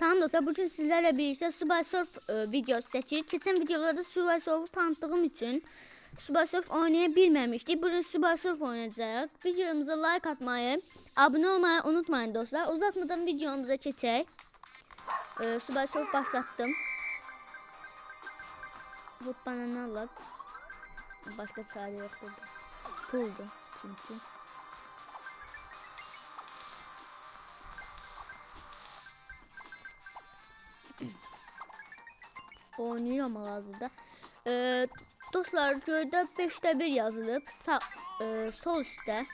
Dostlar, bugün sizlerle birlikte Subway Surf e, videosu seçirik. Geçen videolarda Subway Surf'u tanıttığım için Subway Surf oynayabilmemiştik. Bugün Subway Surf oynayacağız. Videomuza like atmayı, abone olmayı unutmayın dostlar. Uzatmadan videomuza geçelim. E, Subway Surf başlattım. Hop bana ne alak? Başka çare yok burada. Puldu çünkü. Oynuyorum hazırda. Ee, dostlar göydə 5'te 1 yazılıb. Sağ, e, sol üstte.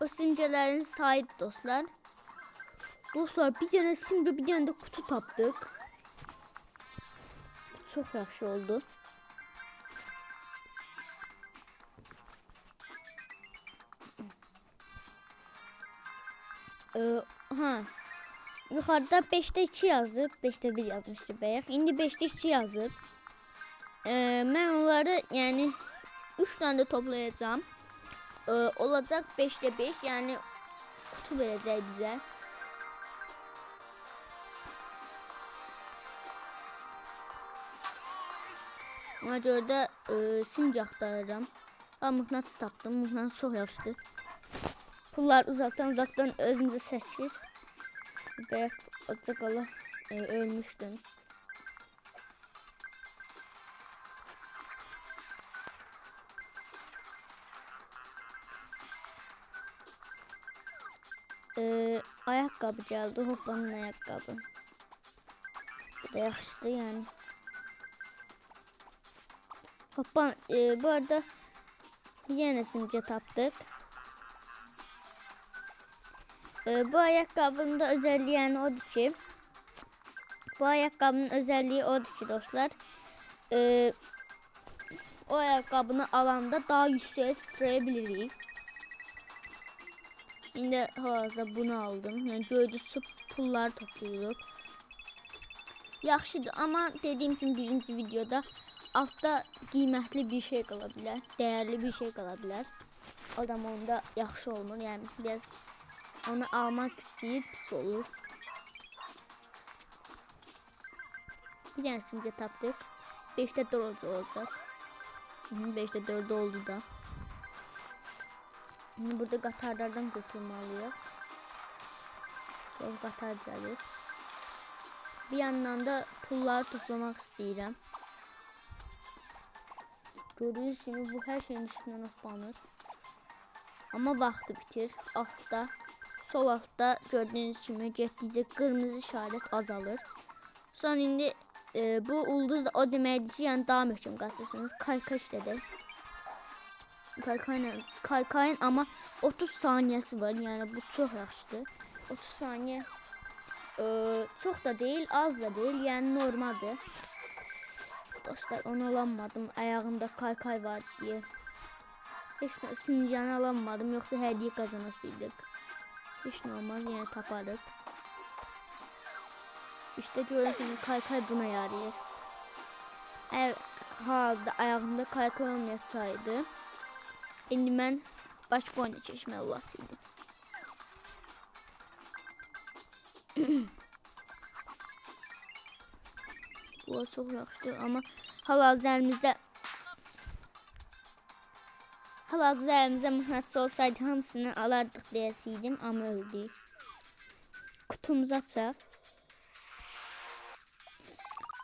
O simgələrin sayı dostlar. Dostlar bir tane simge bir tane de kutu tapdık. Çok yaxşı oldu. Ee, ha. Yukarıda 5'te 2 yazıb, 5'te 1 yazmışdı bayaq. İndi 5'te 2 yazıb. Ee, mən onları yəni 3 tane de toplayacağım. Ee, olacaq 5'te 5, yəni kutu verəcək bizə. Ona görə də e, simc axtarıram. Aa, mıqnatıs tapdım. Mıqnatıs çox yaxşıdır. Pullar uzaktan uzaktan özünüzü Bayaq Acıqala e, ölmüşdüm. Ee, ayakkabı geldi. Hoppanın ayakkabı. Bu da yaxşıdır yani. Hoppan e, bu arada yine simge taptık. Ee, bu ayakkabının da özelliği yani odur ki bu ayakkabının özelliği odur ki dostlar ee, o ayakkabını alanda daha yükseğe sıçrayabiliriz. Yine hazırda bunu aldım. Yani gördüğünüz pullar topluyoruz. Yaxşıdır ama dediğim gibi birinci videoda altta qiymətli bir şey qala bilər, dəyərli bir şey qala bilər. Adam onda yaxşı olmur. Yəni biraz onu almak istəyir, pis olur. Bir dənə simge tapdık. 5'te 4 olacak. 5'te 4 oldu da. Şimdi burada qatarlardan götürməliyik. Çok gəlir. Bir yandan da pulları toplamak istəyirəm. Gördüğünüz bu her şeyin üstünden hoppanır. Ama vaxtı bitir. Altta, sol altta gördüğünüz kimi getdikcə qırmızı işarət azalır. Sonra indi e, bu ulduz da o deməkdir ki, yəni daha möhkəm qaçırsınız. Kaykay işlədir. Kaykayla, kaykayın ama 30 saniyesi var. Yəni bu çox yaxşıdır. 30 saniyə e, çox da deyil, az da deyil. Yəni normaldır. Dostlar onu alamadım. Ayağında kaykay var diye. Hiç simcanı alamadım. Yoksa hediye kazanasıydık. Hiç normal yine taparız. İşte görüyorsunuz kaykay buna yarıyor. Eğer hazda ayağımda kaykay olmayasaydı. Şimdi ben başka oyuna çeşme olasıydım. Bu çok yaxşıdır ama hal-hazırda əlimizdə hal-hazırda əlimizdə mıhnatçı olsaydı hamısını alardıq deyəsiydim, amma öldük. Kutumuzu açaq.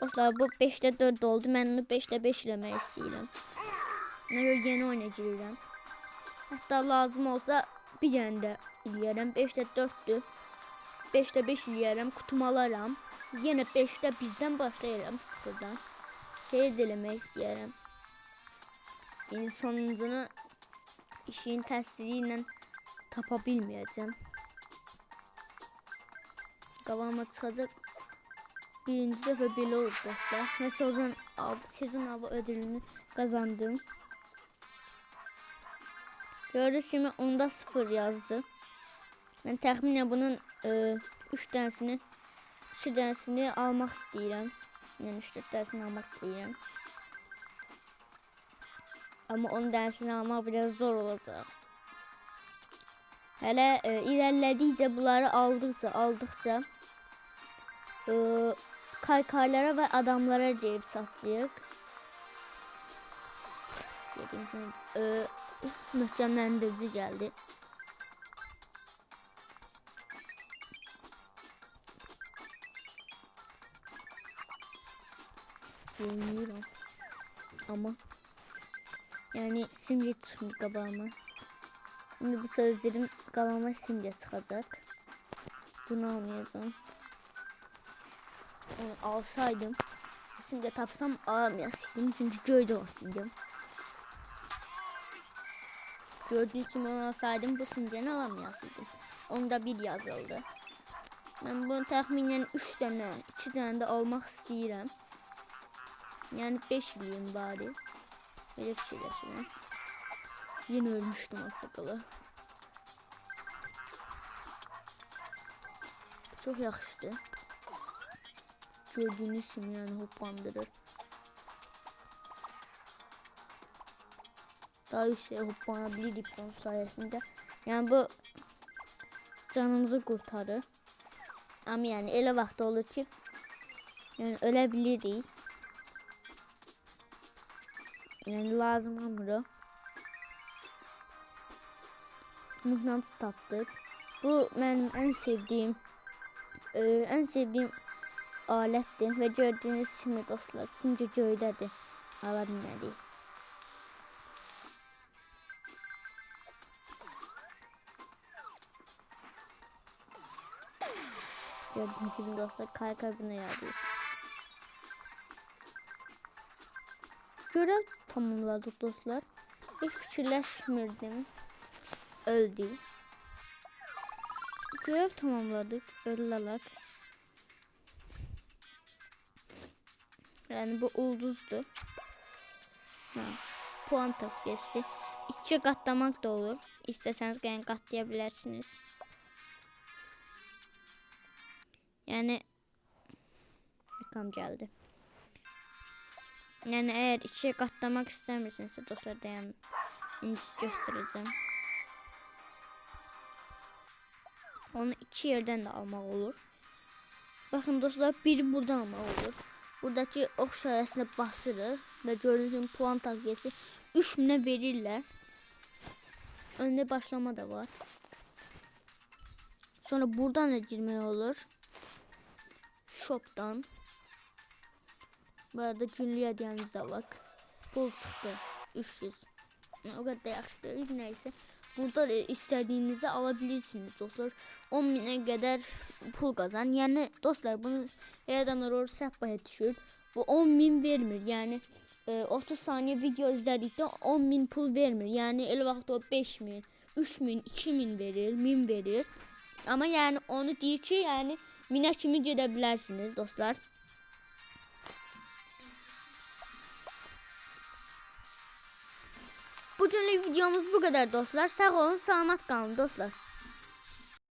Dostlar bu 5'te 4 oldu. Mən onu 5'te 5 eləmək istəyirəm. Ona görə yeni oyuna girirəm. Hətta lazım olsa bir dənə də eləyərəm. 5'te 4'dür. 5'te 5 eləyərəm, kutumu alaram. Yenə 5'te 1-dən başlayıram sıfırdan. Şey eləmək istəyirəm. Sonuncunu işin təsdiri ilə tapa bilməyəcəm. Qabağıma çıxacaq birinci dəfə belə oldu dostlar. Mən sezon av, sezon avı ödülünü kazandım. Gördüğünüz kimi onda 0 yazdı. Ben təxminən bunun 3 dənəsini 3 dənəsini almaq istəyirəm. Yəni 3 dənəsini almaq istəyirəm. Amma 10 dənəsini almaq biraz zor olacaq. Hələ e, irəlilədikcə bunları aldıqca, aldıqca e, kaykaylara ve adamlara cevap satacağıq. Dediyim kimi e, möhkəmləndirici gəldi. Oynayıram. Ama yani simge çıkmıyor qabağıma. Şimdi bu sözlerim qabağıma simge çıkacak. Bunu almayacağım. Onu alsaydım simge tapsam alamayasaydım çünkü göyde olsaydım. Gördüğünüz gibi onu alsaydım bu simgeni alamayasaydım. Onda bir yazıldı. Ben bunu təxminən 3 dənə, 2 dənə də almaq istəyirəm. Yəni 5 iliyim bari. Belə fikirləşirəm. Yine ölmüştüm açıqlı. Çok yaxşıdır. Gördüğünüz kimi yəni hoppandırır. Daha yüksek hoppanabilirik bunun sayesinde. Yani bu canımızı kurtarır. Ama yani elə vaxt olur ki, yəni ölə bilirik. Yani lazım olmur o. Mıknatıs tapdık. Bu benim en sevdiğim e, en sevdiğim alettir ve gördüğünüz kimi dostlar simge göydədir. Ala bilmədik. Gördüğünüz gibi dostlar kaykay buna yarıyor. Görev tamamladık dostlar. Hiç fikirləşmirdim. Öldü. Görev tamamladık. Öldülər. Yani bu ulduzdu. Ha, puan takviyesi. İki katlamak da olur. İsteseniz gene katlayabilirsiniz. Yani yıkam geldi. Yani eğer ikiye katlamak istemiyorsanız dostlar dayan incisi göstereceğim. Onu iki yerden de almak olur. Bakın dostlar biri buradan almak olur. Buradaki ok işaretine basırıq ve gördüğünüz puan takviyesi 3000'e verirler. Önde başlama da var. Sonra buradan da girmeye olur. Shop'tan. Bu arada günlük hediyemiz de bak. Pul çıktı. 300. O kadar yaxşı değil. Neyse. Burada da istediğinizi alabilirsiniz dostlar. 10 bine kadar pul kazan. Yani dostlar bunu adamlar orası yapmaya düşür. Bu 10 bin vermir. Yani e, 30 saniye video izledikten 10 bin pul vermir. Yani el vaxt o 5 bin, 3 bin, 2 bin verir, 1000 verir. Ama yani onu deyir ki yani minə kimi gedə bilərsiniz dostlar. Bugünlük videomuz bu kadar dostlar. Sağ olun, salamat qalın dostlar.